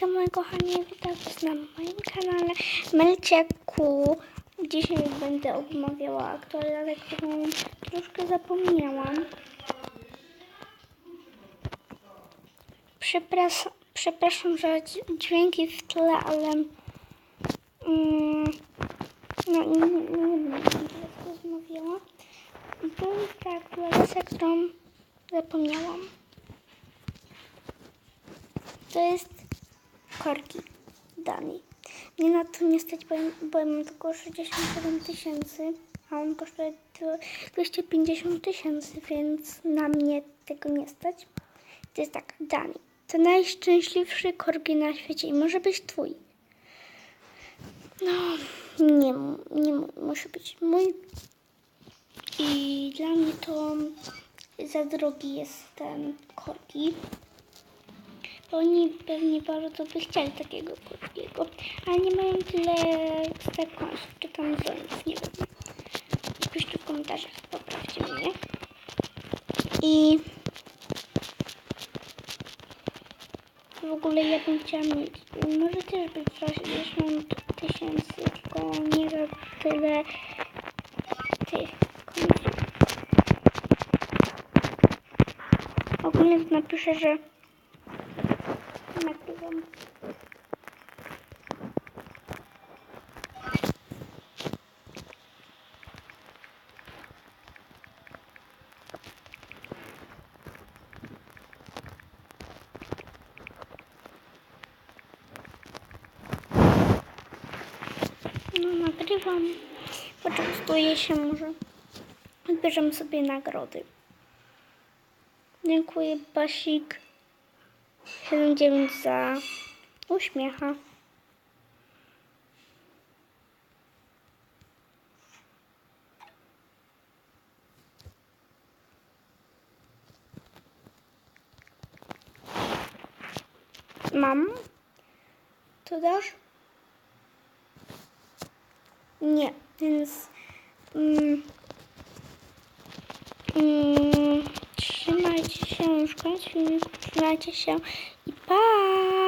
Hejka moi kochani, witam was na moim kanale Melciaku. Dzisiaj będę omawiała aktualizację, którą troszkę zapomniałam. Przepraszam, przepraszam za dź- dźwięki w tle, ale mm, no i nie, będę rozmawiała. To jest ta aktualizacja, którą zapomniałam. To jest korki Dani. Mnie na to nie stać, bo, bo ja mam tylko 67 tysięcy, a on kosztuje dwie- 250 tysięcy, więc na mnie tego nie stać. To jest tak, Dani. To najszczęśliwszy korgi na świecie i może być twój. No, nie, nie mu- musi być mój. I dla mnie to za drogi jest ten korgi. Oni pewnie bardzo by chcieli takiego krótkiego, ale nie mają tyle sekund, czy tam zdolnic, nie wiem. Piszcie w komentarzach, poprawcie mnie. I w ogóle ja bym chciała mieć, może też być 60 tysięcy, tylko nie za tyle tych końców. Ogólnie napiszę, że nagrywam. No nagrywam. Poczęstuję się może. Odbierzemy sobie nagrody. Dziękuję Basik. 79 za uśmiecha. Mam? To dasz? Nie, więc mm, mm, już koniec trzymajcie się i pa!